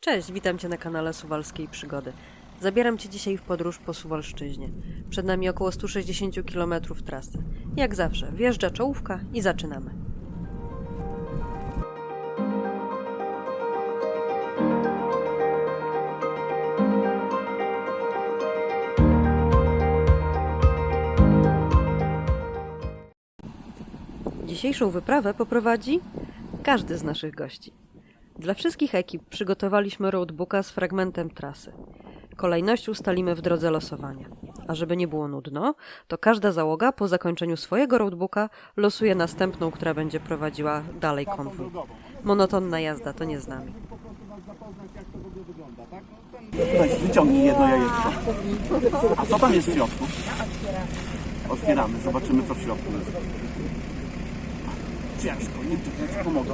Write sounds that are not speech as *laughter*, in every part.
Cześć, witam Cię na kanale Suwalskiej Przygody. Zabieram Cię dzisiaj w podróż po Suwalszczyźnie. Przed nami około 160 km trasy. Jak zawsze, wjeżdża czołówka i zaczynamy. Dzisiejszą wyprawę poprowadzi każdy z naszych gości. Dla wszystkich ekip przygotowaliśmy roadbooka z fragmentem trasy. Kolejność ustalimy w drodze losowania. A żeby nie było nudno, to każda załoga po zakończeniu swojego roadbooka losuje następną, która będzie prowadziła dalej konwój. Monotonna jazda to nie z nami. Weź, wyciągnij jedno jajeczko. A co tam jest w środku? Otwieramy, zobaczymy co w środku jest. Ciężko, nie, to ja pomogę.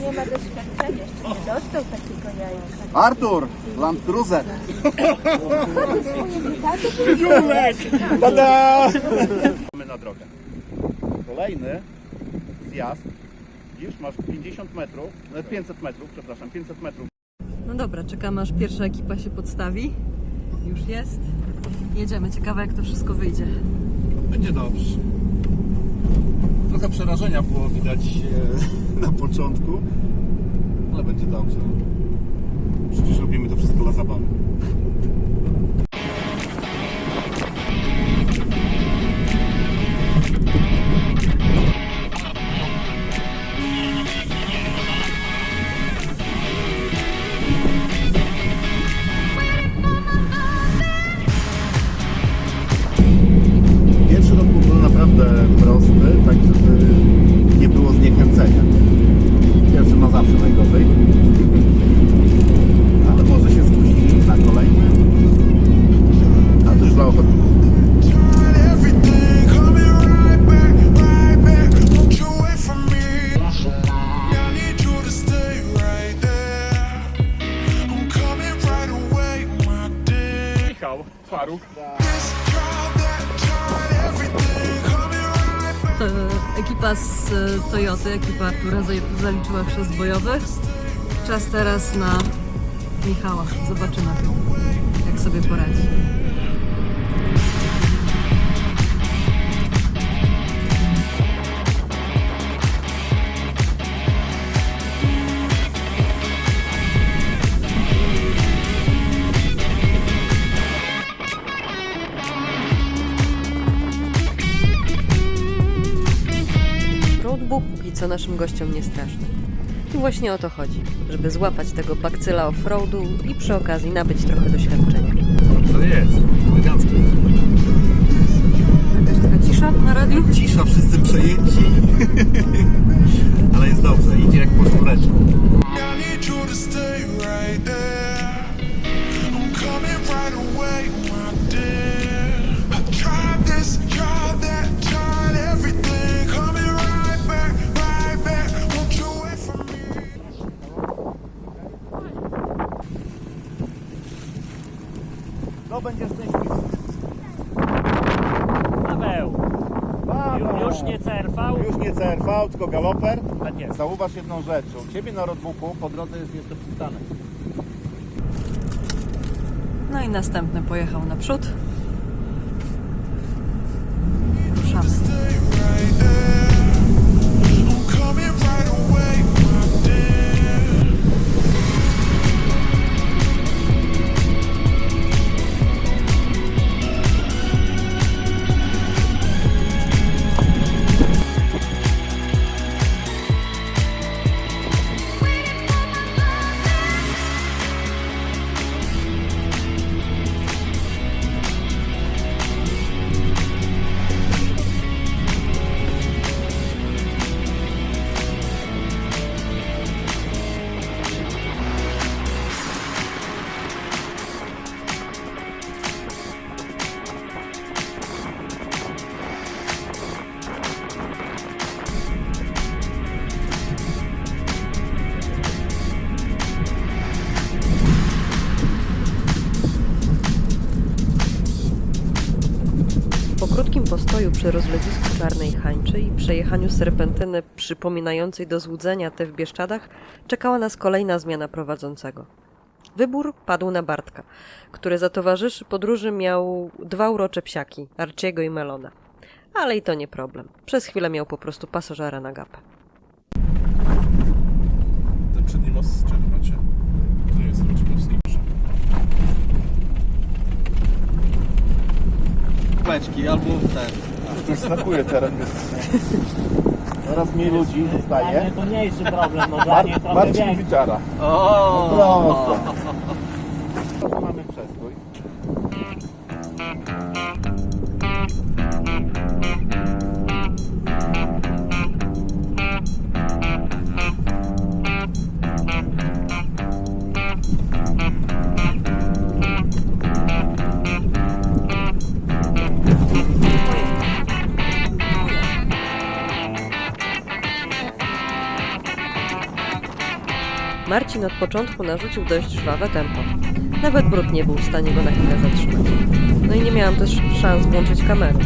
Nie ma doświadczenia, jeszcze nie dostał takiego jajka. Artur, Land Cruiser. Mamy na drogę. Kolejny zjazd. Widzisz, masz 50 metrów, e, 500 metrów, przepraszam, 500 metrów. No dobra, czekamy aż pierwsza ekipa się podstawi. Już jest. Jedziemy, ciekawe jak to wszystko wyjdzie. Będzie dobrze. Trochę przerażenia było widać e, *laughs* na początku, ale będzie dobrze. Przecież robimy to wszystko dla zabawy. E, Toyoty, ekipa za- zaliczyła chrzest bojowy. Czas teraz na Michała. Zobaczymy, jak sobie poradzi. Co naszym gościom nie straszny. I właśnie o to chodzi, żeby złapać tego bakcyla offroadu i przy okazji nabyć trochę doświadczenia. To jest, elegancko. Jakaś taka cisza na radiu? Cisza, wszyscy przejęci. *laughs* Ale jest dobrze, idzie jak po sznureczku. To będzie szczęśliwy. Paweł, ju- już nie CRV? Już nie CRV, tylko galoper. Tak jest. Zauważ jedną rzecz. U Ciebie na roadbooku po drodze jest jeszcze przystanek. No i następny pojechał naprzód. Przy rozlewisku Czarnej Hańczy i przejechaniu serpentyny przypominającej do złudzenia te w Bieszczadach, czekała nas kolejna zmiana prowadzącego. Wybór padł na Bartka, który za towarzyszy podróży miał dwa urocze psiaki, Arciego i Melona. Ale i to nie problem. Przez chwilę miał po prostu pasażera na gapę. Ten przedni most z czego macie? To jest Raczkowski Krzyż. Kleczki albo ten. Już smakuje teraz, więc coraz mniej ludzi mnie zostaje. to mniejszy problem, no dla mnie trochę Marcin większy. Wiczara. O! Prosto. Marcin od początku narzucił dość żwawe tempo. Nawet brud nie był w stanie go na chwilę zatrzymać. No i nie miałam też szans włączyć kamery.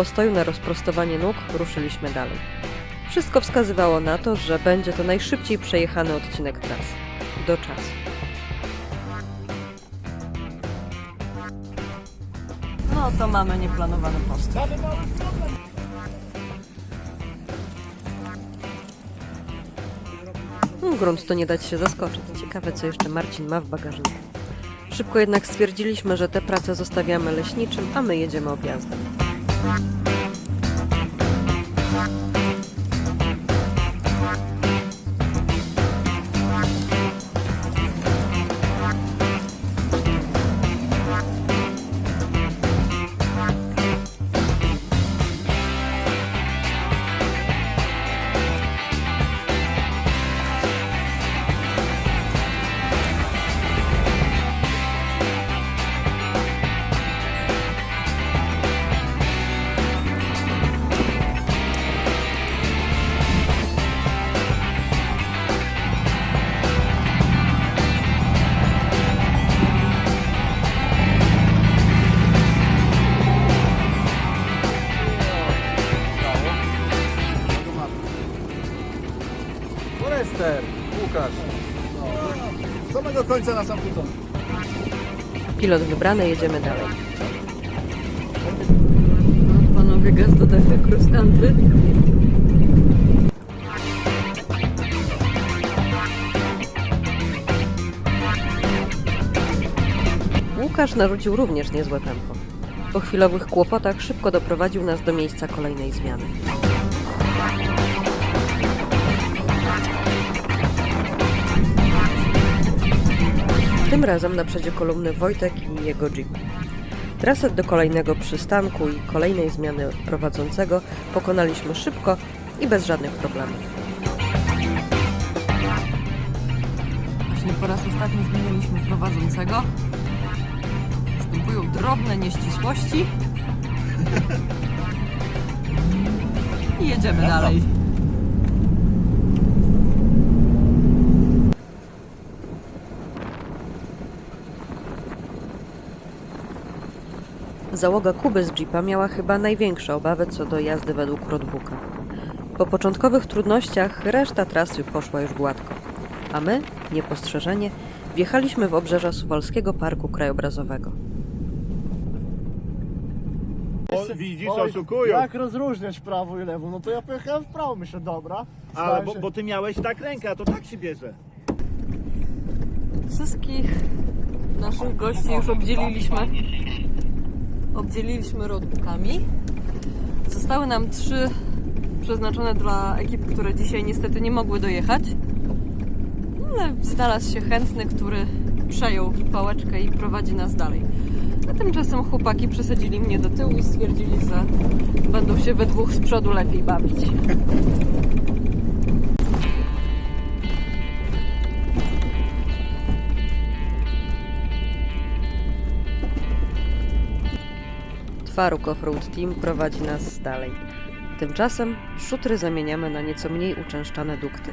Postoju na rozprostowanie nóg ruszyliśmy dalej. Wszystko wskazywało na to, że będzie to najszybciej przejechany odcinek trasy. Do czasu. No to mamy nieplanowany post. Hmm, Grunt to nie dać się zaskoczyć. Ciekawe, co jeszcze Marcin ma w bagażniku. Szybko jednak stwierdziliśmy, że te prace zostawiamy leśniczym, a my jedziemy objazdem. Bye. Końca na sam początek. Pilot wybrany, jedziemy dalej. Panowie gaz do dechy, cross country. Łukasz narzucił również niezłe tempo. Po chwilowych kłopotach szybko doprowadził nas do miejsca kolejnej zmiany. Tym razem na przedzie kolumny Wojtek i jego jeep. Trasę do kolejnego przystanku i kolejnej zmiany prowadzącego pokonaliśmy szybko i bez żadnych problemów. Właśnie po raz ostatni zmieniliśmy prowadzącego. Występują drobne nieścisłości. *laughs* I jedziemy dalej. Załoga Kuby z Jeepa miała chyba największe obawy co do jazdy według roadbooka. Po początkowych trudnościach reszta trasy poszła już gładko, a my, niepostrzeżenie, wjechaliśmy w obrzeża Suwalskiego Parku Krajobrazowego. Widzisz, Oj, oszukują. Jak rozróżniać prawo i lewo? No to ja pojechałem w prawo, myślę, dobra. Ale bo, bo ty miałeś tak rękę, a to tak się bierze. Wszystkich naszych gości już obdzieliliśmy. Obdzieliliśmy roadbookami. Zostały nam trzy przeznaczone dla ekip, które dzisiaj niestety nie mogły dojechać. No, ale znalazł się chętny, który przejął pałeczkę i prowadzi nas dalej. A tymczasem chłopaki przesadzili mnie do tyłu i stwierdzili, że będą się we dwóch z przodu lepiej bawić. Twaruk Offroad Team prowadzi nas dalej. Tymczasem szutry zamieniamy na nieco mniej uczęszczane dukty.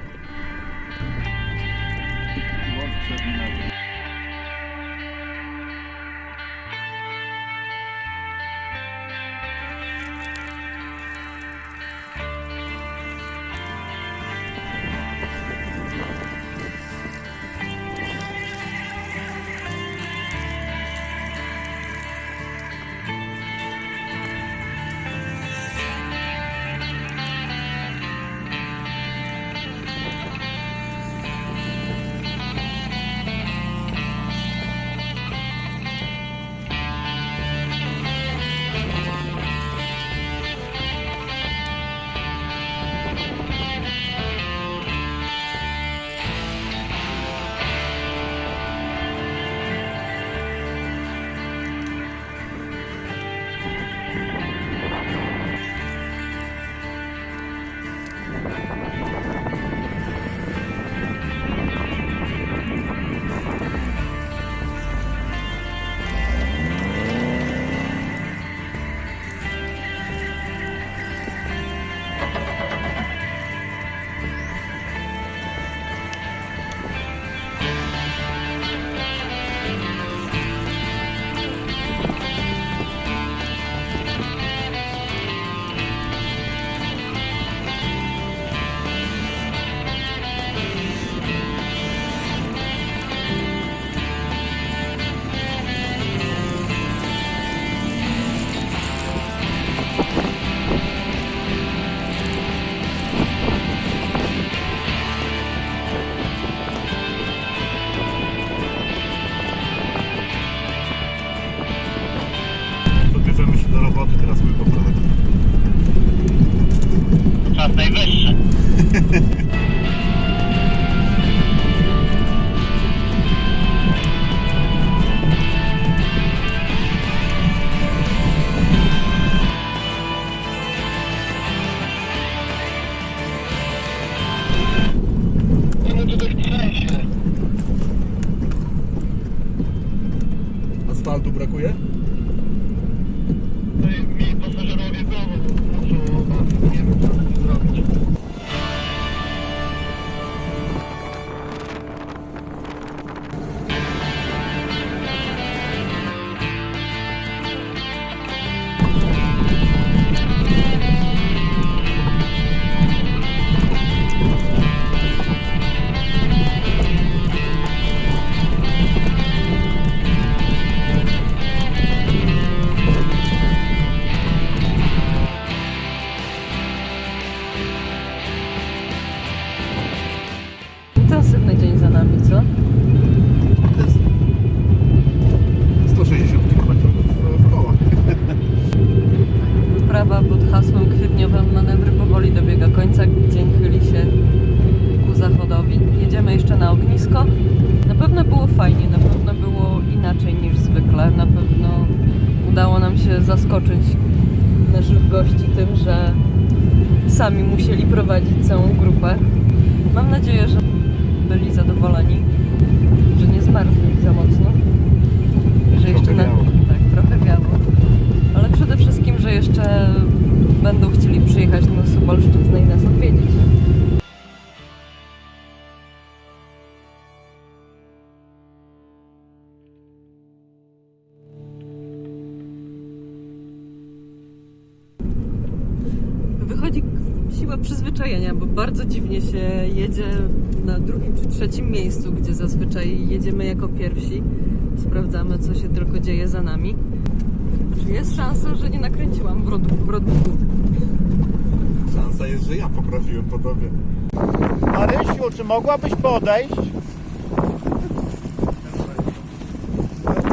Sami musieli prowadzić całą grupę. Mam nadzieję, że byli zadowoleni, że nie zmarzli za mocno. Że jeszcze na... Tak, trochę wiało. Ale przede wszystkim, że jeszcze będą chcieli przyjechać na Suwalszczyznę i nas odwiedzić. Dziwnie się jedzie na drugim czy trzecim miejscu, gdzie zazwyczaj jedziemy jako pierwsi. Sprawdzamy, co się tylko dzieje za nami. Czy jest szansa, że nie nakręciłam w, rodniku? Szansa jest, że ja poprawiłem po tobie. Marysiu, czy mogłabyś podejść?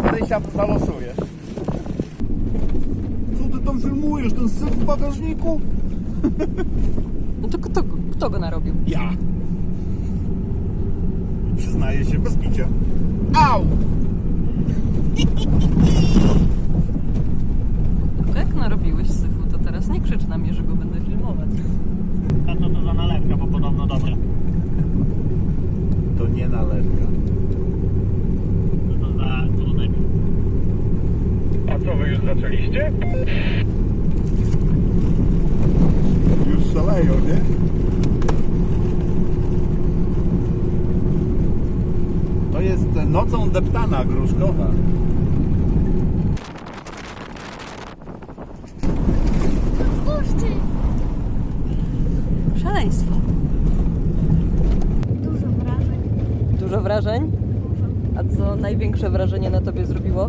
Marysia zalosuje. Co ty tam filmujesz? Ten syf w bagażniku? To kto, kto go narobił? Ja. Przyznaję się bez picia. Au! Jak narobiłeś syfu, to teraz nie krzycz na mnie, że go będę filmować. A co to za nalewka, bo podobno dobra. To nie nalewka. Co to za trunek? A co wy już zaczęliście? Już szaleją, nie? To jest nocą deptana gruszkowa. Puszczy! Szaleństwo. Dużo wrażeń. Dużo wrażeń? A co największe wrażenie na tobie zrobiło?